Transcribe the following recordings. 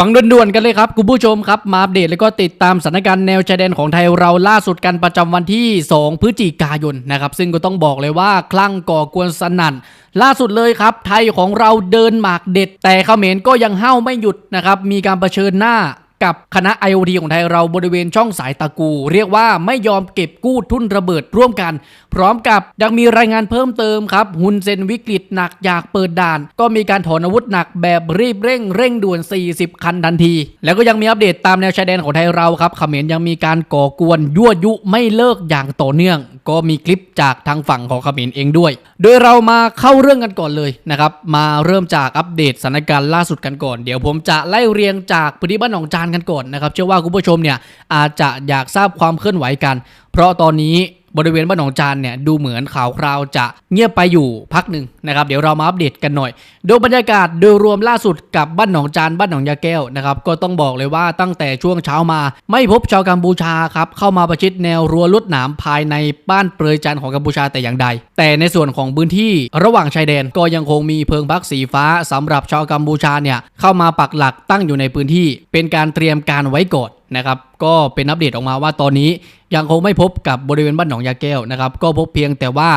ฟังด่วนๆกันเลยครับคุณผู้ชมครับ มาอัปเดตแล้วก็ติดตามสถานการณ์แนวชายแดนของไทยเราล่าสุดกันประจำวันที่ 2 พฤศจิกายนนะครับ ซึ่งก็ต้องบอกเลยว่าคลั่งก่อกวนสนั่น ล่าสุดเลยครับ ไทยของเราเดินหมากเด็ด แต่เขมรก็ยังเห่าไม่หยุดนะครับ มีการเผชิญหน้า กับคณะ IoT ของไทยเราบริเวณช่องสายตะกู เรียกว่าไม่ยอมเก็บกู้ทุนระเบิดร่วมกัน พร้อมกับยังมีรายงานเพิ่มเติมครับหุนเซนวิกฤตหนักอยากเปิดด่าน ก็มีการถอนอาวุธหนักแบบรีบเร่งเร่งด่วน 40 คันทันที แล้วก็ยังมีอัปเดตตามแนวชายแดนของไทยเราครับเขมรยังมีการก่อกวนยั่วยุไม่เลิกอย่างต่อเนื่อง ก็มีคลิปจากทางฝั่งของเขมรเองด้วย โดยเรามาเข้าเรื่องกันก่อนเลยนะครับมาเริ่มจากอัปเดตสถานการณ์ล่าสุดกันก่อนเดี๋ยวผมจะไล่เรียงจากพื้นที่บ้านหนองจานกันก่อนนะครับ เชื่อว่าคุณผู้ชมเนี่ยอาจจะอยากทราบความเคลื่อนไหวกัน เพราะตอนนี้ บริเวณบ้านหนองจานเนี่ยดูเหมือนข่าวคราวจะเงียบไปอยู่พักหนึ่งนะครับเดี๋ยวเรามาอัปเดตกันหน่อยดยบรรยากาศโดยรวมล่าสุดกับบ้านหนองจานบ้านหนองยาแก้วนะครับก็ต้องบอกเลยว่าตั้งแต่ช่วงเช้ามา ไม่พบชาวกัมพูชาครับเข้ามาประชิดแนวรั้วลวดหนามภายในบ้านเปรยจันของกัมพูชาแต่อย่างใด แต่ในส่วนของพื้นที่ระหว่างชายแดนก็ยังคงมีเพิงพักสีฟ้าสำหรับชาวกัมพูชาเนี่ยเข้ามาปักหลักตั้งอยู่ในพื้นที่ เป็นการเตรียมการไว้ก่อนนะครับ ก็เป็นอัปเดตออกมาว่าตอนนี้ยังคงไม่พบกับบริเวณบ้านหนองยาแก้วนะครับ ก็พบเพียงแต่ว่า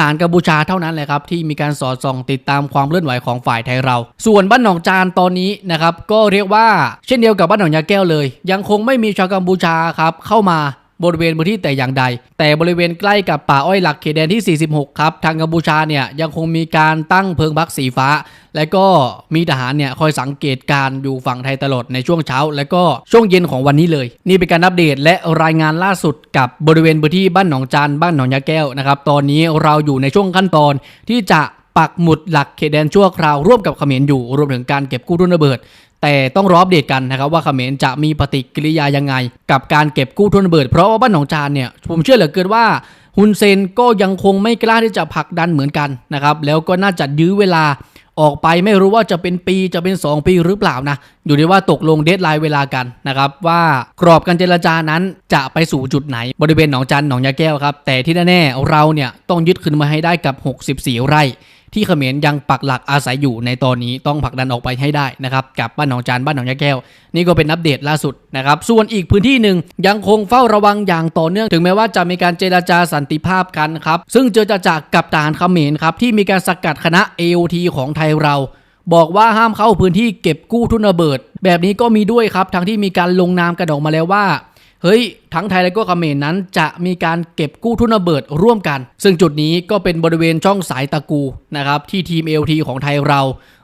ฐานกัมพูชาเท่านั้นแหละครับที่มีการสอดส่องติดตามความเคลื่อนไหวของฝ่ายไทยเรา ส่วนบ้านหนองจานตอนนี้นะครับก็เรียกว่าเช่นเดียวกับบ้านหนองยาแก้วเลย ยังคงไม่มีชาวกัมพูชาครับเข้ามา บริเวณพื้นที่แต่อย่างใด แต่บริเวณใกล้กับป่าอ้อยหลักเขตแดนที่ 46 ครับ ทางกัมพูชาเนี่ยยังคงมีการตั้งเพิงพักสีฟ้า และก็มีทหารเนี่ยคอยสังเกตการณ์อยู่ฝั่งไทยตลอดในช่วงเช้า และก็ช่วงเย็นของวันนี้เลย นี่เป็นการอัปเดตและรายงานล่าสุดกับบริเวณพื้นที่บ้านหนองจานบ้านหนองยาแก้วนะครับตอนนี้เราอยู่ในช่วงขั้นตอนที่จะปักหมุดหลักเขตแดนชั่วคราวร่วมกับเขมรอยู่ รวมถึงการเก็บกู้ทุนระเบิด แต่ต้องรออัปเดตกันนะครับว่าเขมรจะมีปฏิกิริยายังไง กับการเก็บกู้ทุนระเบิด เพราะว่าบ้านหนองจานเนี่ยผมเชื่อเหลือเกินว่าฮุนเซนก็ยังคงไม่กล้าที่จะผลักดันเหมือนกันนะครับแล้วก็น่าจะยื้อเวลาออกไปไม่รู้ว่าจะเป็นปีจะเป็น 2 ปีหรือเปล่านะ อยู่ที่ว่าตกลงเดทไลน์เวลากันนะครับ ว่ากรอบการเจรจานั้นจะไปสู่จุดไหน บริเวณหนองจันหนองยาแก้วครับ แต่ที่แน่ๆเราเนี่ยต้องยึดคืนมาให้ได้กับ 64 ไร่ ที่เขมรยังปักหลักอาศัยอยู่ในตอนนี้ต้องผลักดันออกไปให้ได้นะครับกับบ้านหนองจานบ้านหนองยาแก้ว นี่ก็เป็นอัปเดตล่าสุดนะครับส่วนอีกพื้นที่หนึ่งยังคงเฝ้าระวังอย่างต่อเนื่องถึงแม้ว่าจะมีการเจราจาสันติภาพกันครับซึ่งเจอจะจากกับทหารเขมรครับที่มีการสกัดคณะ AOT ของไทยเราบอกว่าห้ามเข้าพื้นที่เก็บกู้ทุนระเบิด แบบนี้ก็มีด้วยครับทั้งที่มีการลงนามกันออกมาแล้วว่า เฮ้ยทั้งไทยและก็เขมรนั้น จะมีการเก็บกู้ทุนระเบิดร่วมกัน ซึ่งจุดนี้ก็เป็นบริเวณช่องสายตะกูนะครับที่ทีม LT ของไทยเรา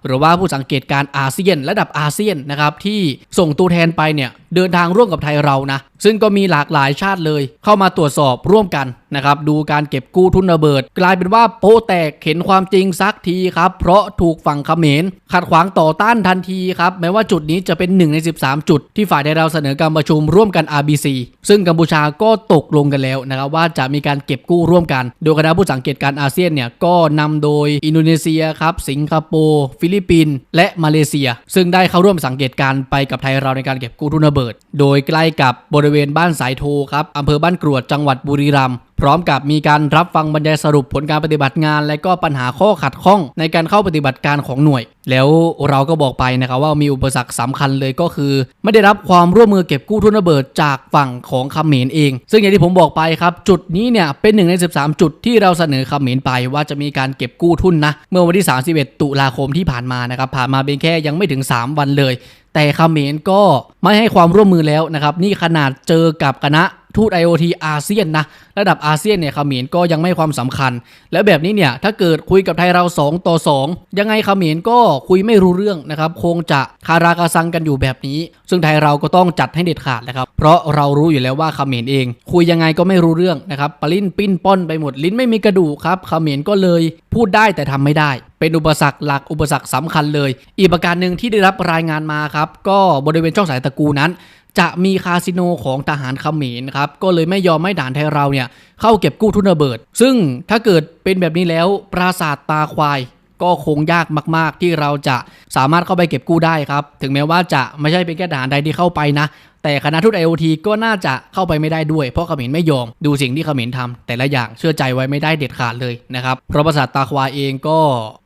หรือว่าผู้สังเกตการอาเซียน ระดับอาเซียนนะครับที่ส่งตัวแทนไปเนี่ยเดินทางร่วมกับไทยเรานะ ซึ่งก็มีหลากหลายชาติเลย เข้ามาตรวจสอบร่วมกันนะครับดูการเก็บกู้ทุนระเบิด กลายเป็นว่าโป๊แตกเห็นความจริงสักทีครับ เพราะถูกฝั่งเขมรขัดขวางต่อต้านทันทีครับแม้ว่าจุดนี้จะเป็น 1 ใน 13 จุดที่ฝ่ายไทยเราเสนอการประชุมร่วมกัน RBC ซึ่งึ่งกัมพูชาก็ตกลงกันแล้วนะครับว่าจะมีการเก็บกู้ร่วมกัน โดยคณะผู้สังเกตการอาเซียนเนี่ยก็นำโดยอินโดนีเซียครับสิงคโปร์ฟิลิปปินส์และมาเลเซีย ซึ่งได้เข้าร่วมสังเกตการไปกับไทยเราในการเก็บกู้ทุนระเบิด โดยใกล้กับบริเวณบ้านสายโทครับอำเภอบ้านกรวดจังหวัดบุรีรัมย์พร้อมกับมีการรับฟังบรรยายสรุปผลการปฏิบัติงาน และก็ปัญหาข้อขัดข้องในการเข้าปฏิบัติการของหน่วย แล้วเราก็บอกไปนะครับว่ามีอุปสรรคสำคัญเลยก็คือ ไม่ได้รับความร่วมมือเก็บกู้ทุนระเบิดจากฝั่งของเขมรเอง ซึ่งอย่างที่ผมบอกไปครับ จุดนี้เนี่ยเป็นหนึ่งใน 13 จุดที่เราเสนอเขมรไปว่าจะมีการเก็บกู้ทุนนะเมื่อวันที่ 31 ตุลาคมที่ผ่านมานะครับผ่านมาเป็นแค่ยังไม่ถึง 3 วันเลย แต่เขมรก็ไม่ให้ความร่วมมือแล้วนะครับนี่ขนาดเจอกับคณะ ทูต IoT อาเซียนนะระดับอาเซียนเนี่ยเขมรก็ยังไม่ความสำคัญ แล้วแบบนี้เนี่ยถ้าเกิดคุยกับไทยเรา 2 ต่อ 2 ยังไงเขมรก็คุยไม่รู้เรื่องนะครับคงจะคารากาซังกันอยู่แบบนี้ ซึ่งไทยเราก็ต้องจัดให้เด็ดขาดนะครับเพราะเรารู้อยู่แล้วว่าเขมรเอง คุยยังไงก็ไม่รู้เรื่องนะครับปลิ้นปิ้นป้อนไปหมดลิ้นไม่มีกระดูกครับเขมรก็เลยพูดได้แต่ทำไม่ได้ เป็นอุปสรรคหลักอุปสรรคสำคัญเลย อีกประการหนึ่งที่ได้รับรายงานมาครับก็บริเวณช่องสายตะกูนั้น จะมีคาสิโนของทหารเขมรครับก็เลยไม่ยอมให้ด่านไทยเราเนี่ยเข้าเก็บกู้ทุนระเบิด ซึ่งถ้าเกิดเป็นแบบนี้แล้วปราสาทตาควาย ก็คงยากมาก ๆ ที่เราจะสามารถเข้าไปเก็บกู้ได้ครับ ถึงแม้ว่าจะไม่ใช่เป็นแค่ทหารใดที่เข้าไปนะ แต่คณะทูต IOT ก็น่าจะเข้าไปไม่ได้ด้วย เพราะเขมรไม่ยอมดูสิ่งที่เขมรทำแต่ละอย่างเชื่อใจไว้ไม่ได้เด็ดขาดเลยนะครับเพราะปราสาทตาควาเองก็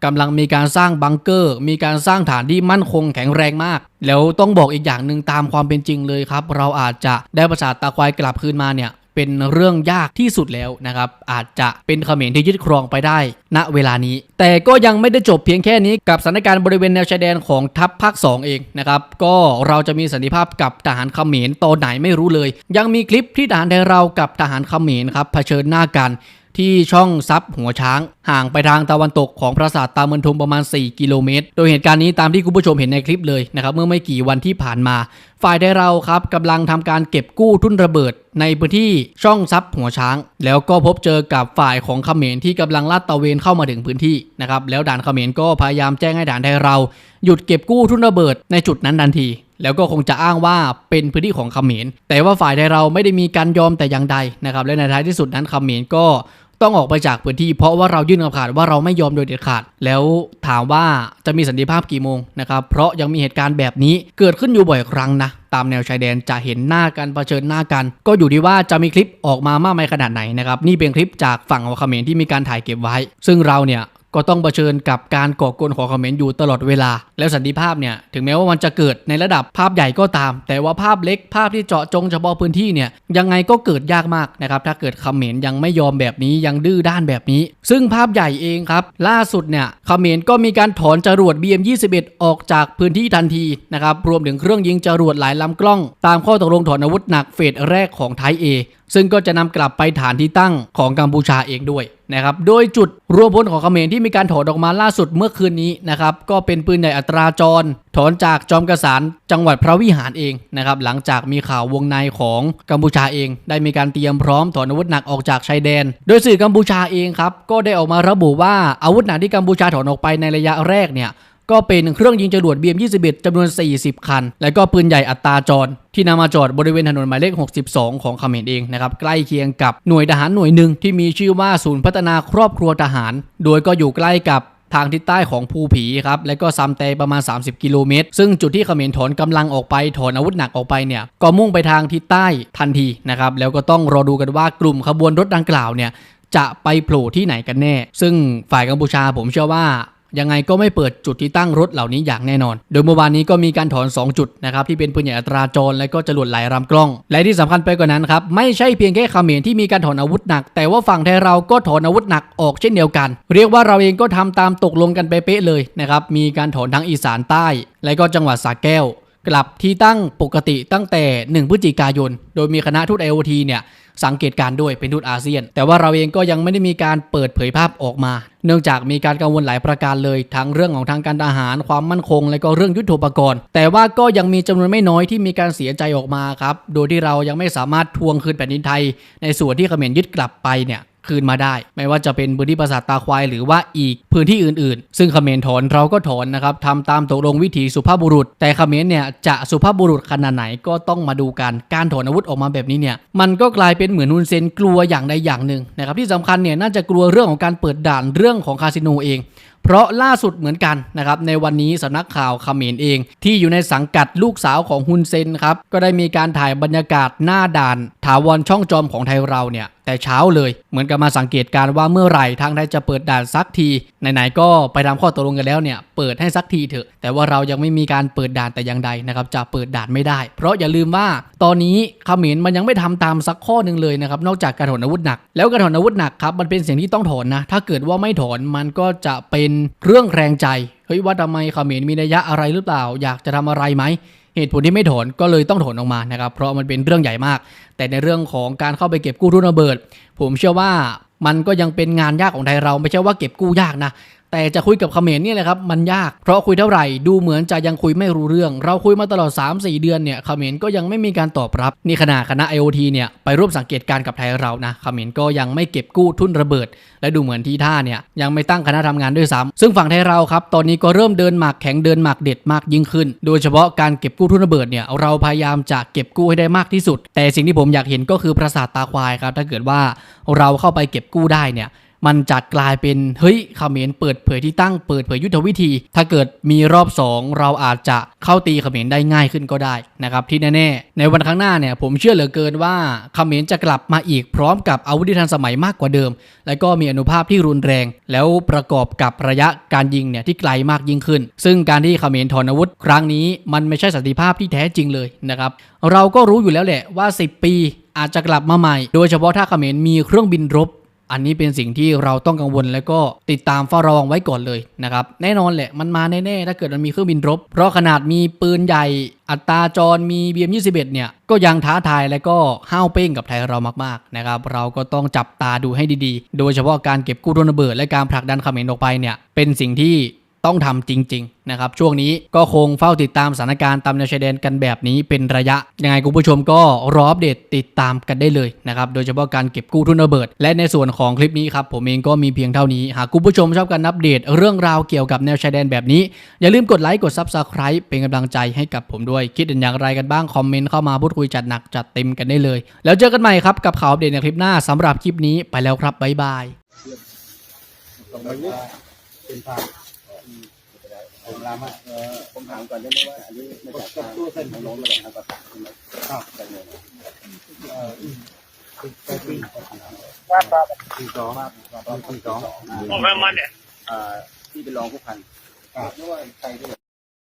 กำลังมีการสร้างบังเกอร์ มีการสร้างฐานที่มั่นคงแข็งแรงมาก แล้วต้องบอกอีกอย่างหนึ่งตามความเป็นจริงเลยครับ เราอาจจะได้ปราสาทตาควายกลับคืนมาเนี่ย เป็นเรื่องยากที่สุดแล้วนะครับ อาจจะเป็นเขมรที่ยึดครองไปได้ ณเวลานี้ แต่ก็ยังไม่ได้จบเพียงแค่นี้กับสถานการณ์บริเวณแนวชายแดนของทัพภาค 2 เองนะครับ ก็เราจะมีสันติภาพกับทหารเขมรตอนไหนไม่รู้เลย ยังมีคลิปที่ทหารไทยเรากับทหารเขมรครับเผชิญหน้ากัน ที่ช่องซับหัวช้าง ห่างไปทางตะวันตกของปราสาทตาเมือนทุมประมาณ 4 กิโลเมตร โดยเหตุการณ์นี้ตามที่คุณผู้ชมเห็นในคลิปเลยนะครับเมื่อไม่กี่วันที่ผ่านมา ฝ่ายได้เราครับกำลังทำการเก็บกู้ทุ่นระเบิด ในพื้นที่ช่องซับหัวช้าง แล้วก็พบเจอกับฝ่ายของเขมรที่กำลังลาดตระเวนเข้ามาถึงพื้นที่นะครับแล้วด่านเขมรก็พยายามแจ้งให้ด่านไทยเรา หยุดเก็บกู้ทุ่นระเบิดในจุดนั้นทันทีแล้วก็คงจะอ้างว่าเป็นพื้นที่ของเขมร แต่ว่าฝ่ายไทยเราไม่ได้มีการยอมแต่อย่างใดนะครับ และในท้ายที่สุดนั้นเขมรก็ ต้องออกไปจากพื้นที่เพราะว่าเรายื่นคำขาดว่าเราไม่ยอมโดยเด็ดขาด แล้วถามว่าจะมีสันติภาพกี่โมงนะครับ เพราะยังมีเหตุการณ์แบบนี้เกิดขึ้นอยู่บ่อยครั้งนะตามแนวชายแดนจะเห็นหน้ากันเผชิญหน้ากัน ก็อยู่ที่ว่าจะมีคลิปออกมามากมายขนาดไหนนะครับนี่เป็นคลิปจากฝั่งขอเขมรที่มีการถ่ายเก็บไว้ ซึ่งเราเนี่ย ก็ต้องเผชิญกับการก่อกวนของเขมรอยู่ตลอดเวลา แล้วสันติภาพเนี่ยถึงแม้ว่ามันจะเกิดในระดับภาพใหญ่ก็ตาม แต่ว่าภาพเล็กภาพที่เจาะจงเฉพาะพื้นที่เนี่ยยังไงก็เกิดยากมากนะครับถ้าเกิดเขมรยังไม่ยอมแบบนี้ยังดื้อด้านแบบนี้ ซึ่งภาพใหญ่เองครับล่าสุดเนี่ยเขมรก็มีการถอนจรวด BM21 ออกจากพื้นที่ทันทีนะครับรวมถึงเครื่องยิงจรวดหลายลำกล้อง ตามข้อตกลงถอนอาวุธหนักเฟสแรกของไทยเอ ซึ่งก็จะนำกลับไปฐานที่ตั้งของกัมพูชาเองด้วยนะครับ โดยจุดรวมพลของเขมรที่มีการถอนออกมาล่าสุดเมื่อคืนนี้นะครับ ก็เป็นปืนใหญ่อัตราจร ถอนจากจอมกระสานจังหวัดพระวิหารเองนะครับ หลังจากมีข่าววงในของกัมพูชาเอง ได้มีการเตรียมพร้อมถอนอาวุธหนักออกจากชายแดน โดยสื่อกัมพูชาเองครับก็ได้ออกมาระบุว่าอาวุธหนักที่กัมพูชาถอนออกไปในระยะแรกเนี่ย ก็เป็นเครื่องยิงจรวด BM21 จำนวน 40 คัน และก็ปืนใหญ่อัตราจร ที่นำมาจอดบริเวณถนนหมายเลข 62 ของเขมรเองนะครับ ใกล้เคียงกับหน่วยทหารหน่วยหนึ่งที่มีชื่อว่าศูนย์พัฒนาครอบครัวทหาร โดยก็อยู่ใกล้กับทางทิศใต้ของภูผีครับ และก็ซัมเตประมาณ 30 กิโลเมตร ซึ่งจุดที่เขมรถอนกำลังออกไป ถอนอาวุธหนักออกไปเนี่ย ก็มุ่งไปทางทิศใต้ทันทีนะครับ แล้วก็ต้องรอดูกันว่ากลุ่มขบวนรถดังกล่าวเนี่ย จะไปโผล่ที่ไหนกันแน่ ซึ่งฝ่ายกัมพูชาผมเชื่อว่า ยังไงก็ไม่เปิดจุดที่ตั้งรถเหล่านี้อย่างแน่นอน โดยเมื่อวานนี้ก็มีการถอน 2 จุดนะครับที่เป็นปืนใหญ่อัตราจรและก็จรวดหลายลำกล้อง และที่สำคัญไปกว่านั้นครับไม่ใช่เพียงแค่เขมรที่มีการถอนอาวุธหนัก แต่ว่าฝั่งไทยเราก็ถอนอาวุธหนักออกเช่นเดียวกัน เรียกว่าเราเองก็ทำตามตกลงกันเป๊ะเลยนะครับมีการถอนทั้งอีสานใต้ และก็จังหวัดสระแก้ว กลับที่ตั้งปกติตั้งแต่ 1 พฤศจิกายน โดยมีคณะทูต IOT เนี่ย สังเกตการ์ด้วยเป็นทูตอาเซียน แต่ว่าเราเองก็ยังไม่ได้มีการเปิดเผยภาพออกมา เนื่องจากมีการกังวลหลายประการเลยทั้งเรื่องของทางการทหารความมั่นคง และก็เรื่องยุทโธปกรณ์ แต่ว่าก็ยังมีจำนวนไม่น้อยที่มีการเสียใจออกมาครับโดยที่เรายังไม่สามารถทวงคืนแผ่นดินไทย ในส่วนที่เขมรยึดกลับไปเนี่ย คืนมาได้ ไม่ว่าจะเป็นพื้นที่ปราสาทตาควายหรือว่าอีกพื้นที่อื่นๆ ซึ่งเขมรถอนเราก็ถอนนะครับทำตามตกลงวิถีสุภาพบุรุษ แต่เขมรเนี่ยจะสุภาพบุรุษขนาดไหนก็ต้องมาดูกันการถอนอาวุธออกมาแบบนี้เนี่ยมันก็กลายเป็นเหมือนฮุนเซนกลัวอย่างใดอย่างหนึ่งนะครับที่สำคัญเนี่ยน่าจะกลัวเรื่องของการเปิดด่านเรื่องของคาสิโนเองเพราะล่าสุดเหมือนกันนะครับในวันนี้สำนักข่าวเขมรเอง ที่อยู่ในสังกัดลูกสาวของฮุนเซนครับก็ได้มีการถ่ายบรรยากาศหน้าด่าน ถาวรช่องจอมของไทยเราเนี่ย แต่เช้าเลย เหมือนกับมาสังเกตการว่าเมื่อไหร่ทางไทยจะเปิดด่านสักทีไหนๆก็ไปทำข้อตกลงกันแล้วเนี่ยเปิดให้สักทีเถอะ แต่ว่าเรายังไม่มีการเปิดด่านแต่อย่างใดนะครับจะเปิดด่านไม่ได้ เพราะอย่าลืมว่าตอนนี้เขมรมันยังไม่ทำตามสักข้อหนึ่งเลยนะครับนอกจากการถอนอาวุธหนัก แล้วการถอนอาวุธหนักครับมันเป็นสิ่งที่ต้องถอนนะถ้าเกิดว่าไม่ถอนมันก็จะเป็นเรื่องแรงใจเฮ้ยว่าทำไมเขมรมีนัยยะอะไรหรือเปล่า อยากจะทำอะไรไหม เหตุผลที่ไม่ถอนก็เลยต้องถอนออกมานะครับ เพราะมันเป็นเรื่องใหญ่มาก แต่ในเรื่องของการเข้าไปเก็บกู้ทุนระเบิด ผมเชื่อว่ามันก็ยังเป็นงานยากของไทยเราไม่ใช่ว่าเก็บกู้ยากนะ แต่จะคุยกับเขมรเนี่ยแหละครับมันยากเพราะคุยเท่าไหร่ดูเหมือนจะยังคุยไม่รู้เรื่อง เราคุยมาตลอด 3-4 เดือนเนี่ยเขมรก็ยังไม่มีการตอบรับนี่ขณะคณะ IOT เนี่ยไปร่วมสังเกตการกับไทยเรานะเขมรก็ยังไม่เก็บกู้ทุนระเบิด และดูเหมือนที่ท่าเนี่ยยังไม่ตั้งคณะทำงานด้วยซ้ำซึ่งฝั่งไทยเราครับตอนนี้ก็เริ่มเดินหมากแข็งเดินหมากเด็ดมากยิ่งขึ้น โดยเฉพาะการเก็บกู้ทุนระเบิดเนี่ยเราพยายามจะเก็บกู้ให้ได้มากที่สุด แต่สิ่งที่ผมอยากเห็นก็คือปราสาทตาควายครับถ้าเกิดว่าเราเข้าไปเก็บกู้ได้เนี่ย มันจะกลายเป็นเฮ้ยเขมรเปิดเผยที่ตั้งเปิดเผยยุทธวิธี ถ้าเกิดมีรอบ 2 เราอาจจะเข้าตีเขมรได้ง่ายขึ้นก็ได้นะครับที่แน่ๆในวันข้างหน้าเนี่ยผมเชื่อเหลือเกินว่าเขมรจะกลับมาอีกพร้อมกับอาวุธที่ทันสมัยมากกว่าเดิม แล้วก็มีอนุภาพที่รุนแรง แล้วประกอบกับระยะการยิงเนี่ยที่ไกลมากยิ่งขึ้น ซึ่งการที่เขมรถอนอาวุธ ครั้งนี้มันไม่ใช่สันติภาพที่แท้จริงเลยนะครับเราก็รู้อยู่แล้วแหละว่า 10 ปีอาจจะกลับมาใหม่ โดยเฉพาะถ้าเขมรมีเครื่องบินรบ อันนี้เป็นสิ่งที่เราต้องกังวลแล้วก็ติดตามเฝ้าระวังไว้ก่อนเลยนะครับ แน่นอนแหละมันมาแน่ ๆ ถ้าเกิดมันมีเครื่องบินรบ เพราะขนาดมีปืนใหญ่ อัตราจรมี BM21 เนี่ย ก็ยังท้าทายและก็ห้าวเป้งกับไทยเรามากๆนะครับ เราก็ต้องจับตาดูให้ดีๆ โดยเฉพาะการเก็บกู้โดนระเบิดและการผลักดันขมรออกไปเนี่ย เป็นสิ่งที่ ต้องทำจริง ๆ นะครับ ช่วงนี้ก็คงเฝ้าติดตามสถานการณ์ตามแนวชายแดนกันแบบนี้เป็นระยะ ยังไงคุณผู้ชมก็รออัปเดตติดตามกันได้เลยนะครับ โดยเฉพาะการเก็บกู้ทุนระเบิด และในส่วนของคลิปนี้ครับ ผมเองก็มีเพียงเท่านี้ หากคุณผู้ชมชอบการอัปเดตเรื่องราวเกี่ยวกับแนวชายแดนแบบนี้ อย่าลืมกดไลค์กด Subscribe เป็นกำลังใจให้กับผมด้วย คิดเห็นอย่างไรกันบ้างคอมเมนต์เข้ามาพูดคุยจัดหนักจัดเต็มกันได้เลย แล้วเจอกันใหม่ครับกับข่าวอัปเดตในคลิปหน้าสำหรับคลิปนี้ไปแล้วครับบ๊ายบายเป็นทาง ผมรามอะผมถามก่อนได้ไหมว่าอันนี้มาจากทางตู้เส้นของน้องมาจากทางประสาทใช่ไหมครับแต่เนี่ยเออไปปีปีสองปีสองออกมาเนี่ยอ่าที่เป็นรองผู้พันอ่าไม่ว่าใครที่